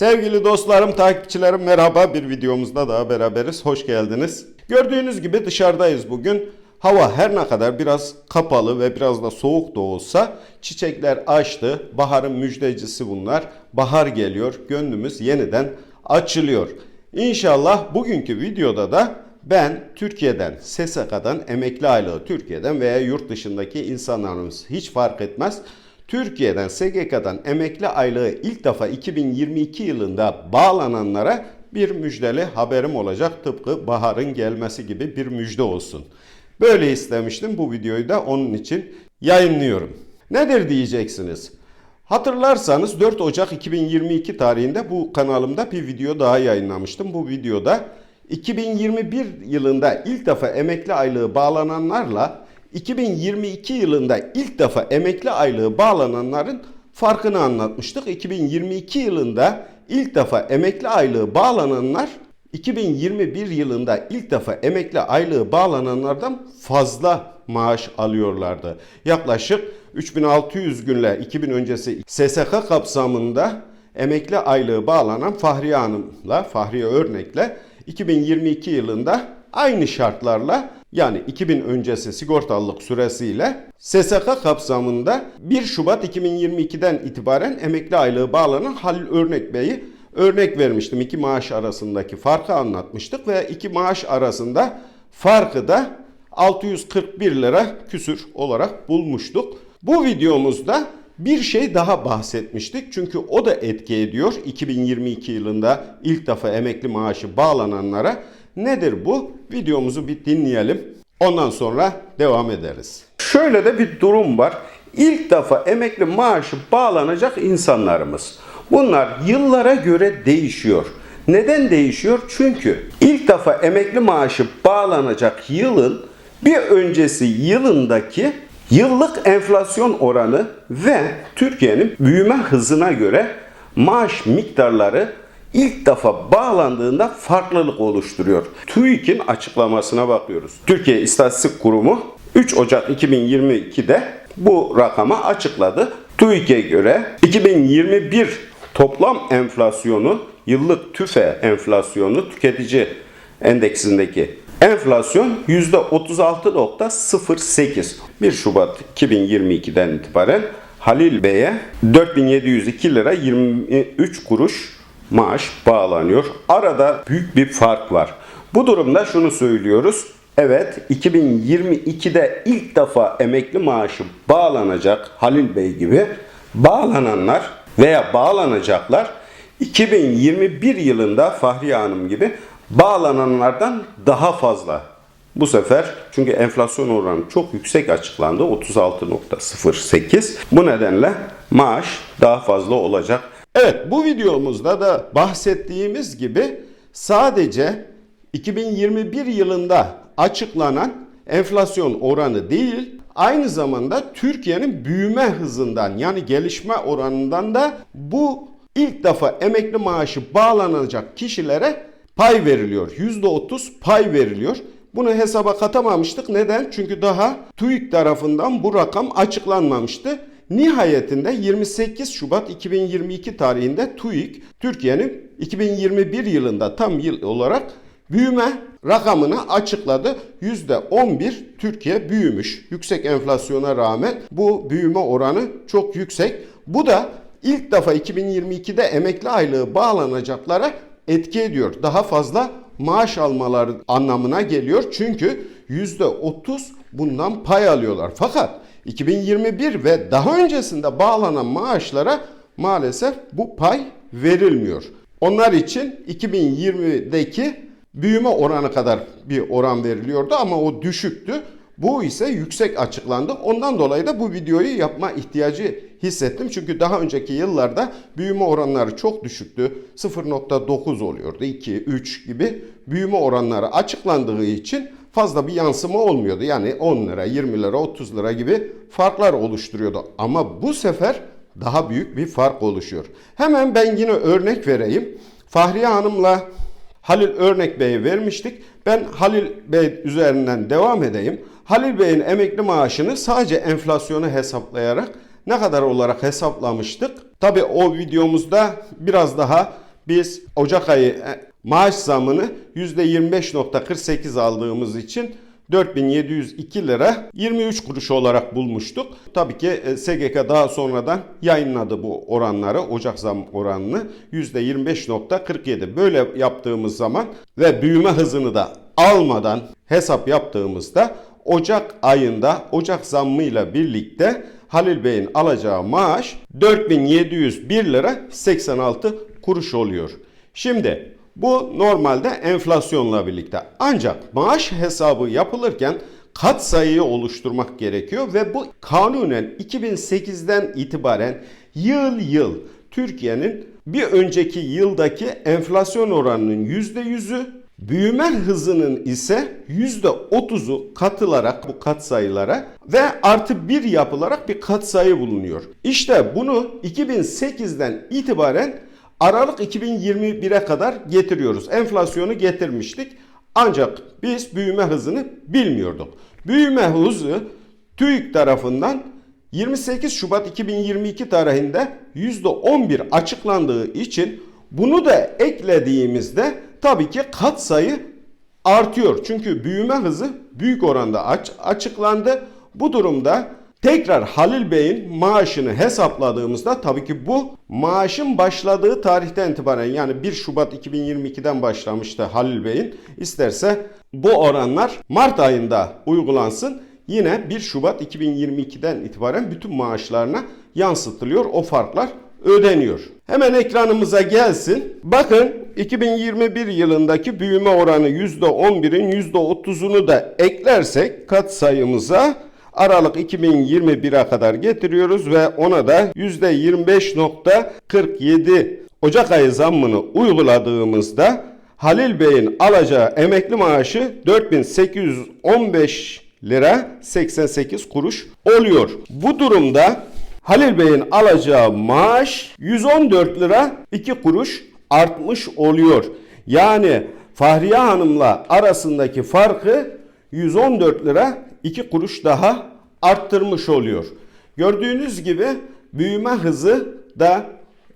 Sevgili dostlarım, takipçilerim merhaba. Bir videomuzda daha beraberiz. Hoş geldiniz. Gördüğünüz gibi dışarıdayız bugün. Hava her ne kadar biraz kapalı ve biraz da soğuk da olsa çiçekler açtı. Baharın müjdecisi bunlar. Bahar geliyor. Gönlümüz yeniden açılıyor. İnşallah bugünkü videoda da ben Türkiye'den, SSK'dan emekli aylığı Türkiye'den veya yurt dışındaki insanlarımız hiç fark etmez. Türkiye'den SGK'dan emekli aylığı ilk defa 2022 yılında bağlananlara bir müjdeli haberim olacak. Tıpkı baharın gelmesi gibi bir müjde olsun. Böyle istemiştim bu videoyu da onun için yayınlıyorum. Nedir diyeceksiniz? Hatırlarsanız 4 Ocak 2022 tarihinde bu kanalımda bir video daha yayınlamıştım. Bu videoda 2021 yılında ilk defa emekli aylığı bağlananlarla 2022 yılında ilk defa emekli aylığı bağlananların farkını anlatmıştık. 2022 yılında ilk defa emekli aylığı bağlananlar 2021 yılında ilk defa emekli aylığı bağlananlardan fazla maaş alıyorlardı. Yaklaşık 3600 günle 2000 öncesi SSK kapsamında emekli aylığı bağlanan Fahriye Hanım'la, Fahriye Örnek'le 2022 yılında aynı şartlarla yani 2000 öncesi sigortalılık süresiyle SSK kapsamında 1 Şubat 2022'den itibaren emekli aylığı bağlanan Halil Örnek Bey'i örnek vermiştim. İki maaş arasındaki farkı anlatmıştık ve iki maaş arasında farkı da 641 lira küsür olarak bulmuştuk. Bu videomuzda bir şey daha bahsetmiştik. Çünkü o da etki ediyor 2022 yılında ilk defa emekli maaşı bağlananlara. Nedir bu? Videomuzu bir dinleyelim. Ondan sonra devam ederiz. Şöyle de bir durum var. İlk defa emekli maaşı bağlanacak insanlarımız. Bunlar yıllara göre değişiyor. Neden değişiyor? Çünkü ilk defa emekli maaşı bağlanacak yılın bir öncesi yılındaki yıllık enflasyon oranı ve Türkiye'nin büyüme hızına göre maaş miktarları ilk defa bağlandığında farklılık oluşturuyor. TÜİK'in açıklamasına bakıyoruz. Türkiye İstatistik Kurumu 3 Ocak 2022'de bu rakamı açıkladı. TÜİK'e göre 2021 toplam enflasyonu yıllık tüfe enflasyonu tüketici endeksindeki enflasyon %36.08. 1 Şubat 2022'den itibaren Halil Bey'e 4702 lira 23 kuruş maaş bağlanıyor. Arada büyük bir fark var. Bu durumda şunu söylüyoruz. Evet 2022'de ilk defa emekli maaşı bağlanacak Halil Bey gibi bağlananlar veya bağlanacaklar 2021 yılında Fahriye Hanım gibi bağlananlardan daha fazla. Bu sefer çünkü enflasyon oranı çok yüksek açıklandı 36.08. Bu nedenle maaş daha fazla olacak. Evet bu videomuzda da bahsettiğimiz gibi sadece 2021 yılında açıklanan enflasyon oranı değil aynı zamanda Türkiye'nin büyüme hızından yani gelişme oranından da bu ilk defa emekli maaşı bağlanacak kişilere pay veriliyor. %30 pay veriliyor. Bunu hesaba katamamıştık. Neden? Çünkü daha TÜİK tarafından bu rakam açıklanmamıştı. Nihayetinde 28 Şubat 2022 tarihinde TÜİK Türkiye'nin 2021 yılında tam yıl olarak büyüme rakamını açıkladı. %11 Türkiye büyümüş. Yüksek enflasyona rağmen bu büyüme oranı çok yüksek. Bu da ilk defa 2022'de emekli aylığı bağlanacaklara etki ediyor. Daha fazla maaş almaları anlamına geliyor. Çünkü %30 bundan pay alıyorlar. Fakat 2021 ve daha öncesinde bağlanan maaşlara maalesef bu pay verilmiyor. Onlar için 2020'deki büyüme oranı kadar bir oran veriliyordu ama o düşüktü. Bu ise yüksek açıklandı. Ondan dolayı da bu videoyu yapma ihtiyacı hissettim. Çünkü daha önceki yıllarda büyüme oranları çok düşüktü. 0.9 oluyordu. 2, 3 gibi büyüme oranları açıklandığı için fazla bir yansıma olmuyordu. Yani 10 lira, 20 lira, 30 lira gibi farklar oluşturuyordu. Ama bu sefer daha büyük bir fark oluşuyor. Hemen ben yine örnek vereyim. Fahriye Hanım'la Halil Örnek Bey'e vermiştik. Ben Halil Bey üzerinden devam edeyim. Halil Bey'in emekli maaşını sadece enflasyonu hesaplayarak ne kadar olarak hesaplamıştık? Tabi o videomuzda biraz daha biz Ocak ayı maaş zamını %25.48 aldığımız için 4702 lira 23 kuruş olarak bulmuştuk. Tabii ki e, SGK daha sonradan yayınladı bu oranları, Ocak zam oranını %25.47. Böyle yaptığımız zaman ve büyüme hızını da almadan hesap yaptığımızda Ocak ayında Ocak zammıyla birlikte Halil Bey'in alacağı maaş 4701 lira 86 kuruş oluyor. Şimdi bu normalde enflasyonla birlikte. Ancak maaş hesabı yapılırken kat sayıyı oluşturmak gerekiyor ve bu kanunen 2008'den itibaren yıl yıl Türkiye'nin bir önceki yıldaki enflasyon oranının %100'ü büyüme hızının ise %30'u katılarak bu katsayılara ve artı bir yapılarak bir katsayı bulunuyor. İşte bunu 2008'den itibaren Aralık 2021'e kadar getiriyoruz. Enflasyonu getirmiştik. Ancak biz büyüme hızını bilmiyorduk. Büyüme hızı TÜİK tarafından 28 Şubat 2022 tarihinde %11 açıklandığı için bunu da eklediğimizde tabii ki kat sayı artıyor. Çünkü büyüme hızı büyük oranda aç, açıklandı. Bu durumda tekrar Halil Bey'in maaşını hesapladığımızda tabii ki bu maaşın başladığı tarihten itibaren yani 1 Şubat 2022'den başlamıştı Halil Bey'in. İsterse bu oranlar Mart ayında uygulansın. Yine 1 Şubat 2022'den itibaren bütün maaşlarına yansıtılıyor. O farklar ödeniyor. Hemen ekranımıza gelsin. Bakın 2021 yılındaki büyüme oranı %11'in %30'unu da eklersek kat sayımıza Aralık 2021'e kadar getiriyoruz ve ona da %25.47 Ocak ayı zammını uyguladığımızda Halil Bey'in alacağı emekli maaşı 4815 lira 88 kuruş oluyor. Bu durumda Halil Bey'in alacağı maaş 114 lira 2 kuruş artmış oluyor. Yani Fahriye Hanım'la arasındaki farkı 114 lira 2 kuruş daha arttırmış oluyor. Gördüğünüz gibi büyüme hızı da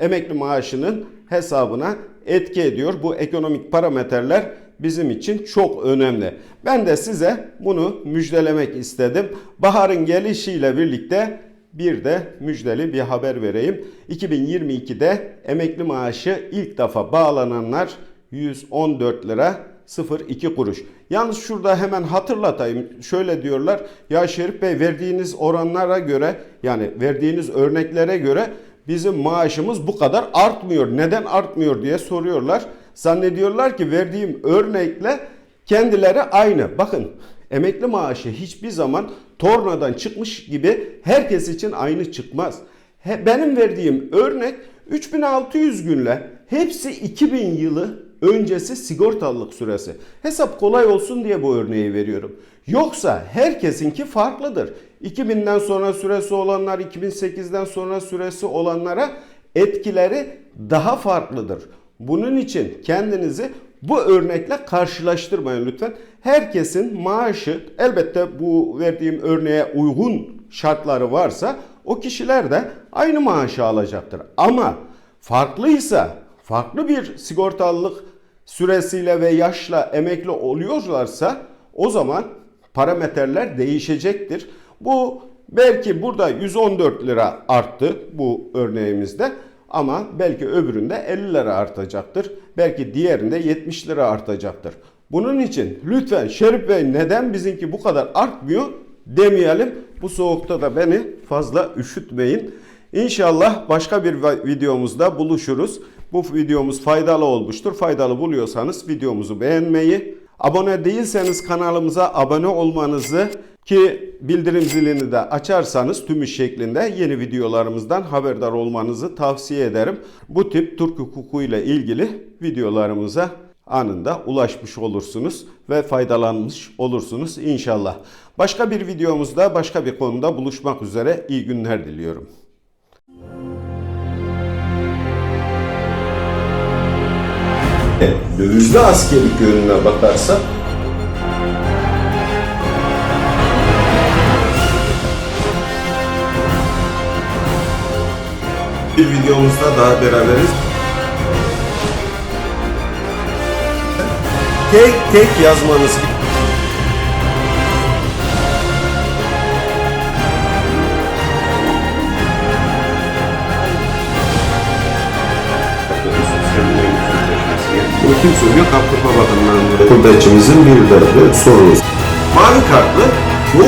emekli maaşının hesabına etki ediyor. Bu ekonomik parametreler bizim için çok önemli. Ben de size bunu müjdelemek istedim. Baharın gelişiyle birlikte bir de müjdeli bir haber vereyim. 2022'de emekli maaşı ilk defa bağlananlar 114 lira 0,2 kuruş. Yalnız şurada hemen hatırlatayım. Şöyle diyorlar. Ya Şerif Bey verdiğiniz oranlara göre yani verdiğiniz örneklere göre bizim maaşımız bu kadar artmıyor. Neden artmıyor diye soruyorlar. Zannediyorlar ki verdiğim örnekle kendileri aynı. Bakın emekli maaşı hiçbir zaman tornadan çıkmış gibi herkes için aynı çıkmaz. Benim verdiğim örnek 3600 günle hepsi 2000 yılı öncesi sigortalılık süresi. Hesap kolay olsun diye bu örneği veriyorum. Yoksa herkesinki farklıdır. 2000'den sonra süresi olanlar 2008'den sonra süresi olanlara etkileri daha farklıdır. Bunun için kendinizi bu örnekle karşılaştırmayın lütfen. Herkesin maaşı elbette bu verdiğim örneğe uygun şartları varsa o kişiler de aynı maaşı alacaktır. Ama farklıysa farklı bir sigortalılık süresiyle ve yaşla emekli oluyorlarsa o zaman parametreler değişecektir. Bu belki burada 114 lira arttı bu örneğimizde ama belki öbüründe 50 lira artacaktır. Belki diğerinde 70 lira artacaktır. Bunun için lütfen Şerif Bey neden bizimki bu kadar artmıyor demeyelim. Bu soğukta da beni fazla üşütmeyin. İnşallah başka bir videomuzda buluşuruz. Bu videomuz faydalı olmuştur. Faydalı buluyorsanız videomuzu beğenmeyi, abone değilseniz kanalımıza abone olmanızı ki bildirim zilini de açarsanız tüm iş şeklinde yeni videolarımızdan haberdar olmanızı tavsiye ederim. Bu tip Türk hukuku ile ilgili videolarımıza anında ulaşmış olursunuz ve faydalanmış olursunuz inşallah. Başka bir videomuzda başka bir konuda buluşmak üzere iyi günler diliyorum. de dövizli askerlik yönüne bakarsak Bir videomuzda daha beraberiz. Tek tek yazmanız Bunu kim söylüyor? Kaptırma bakımından. Gurbetçimizin bir derdi sorunuz. Mavi kartlı bu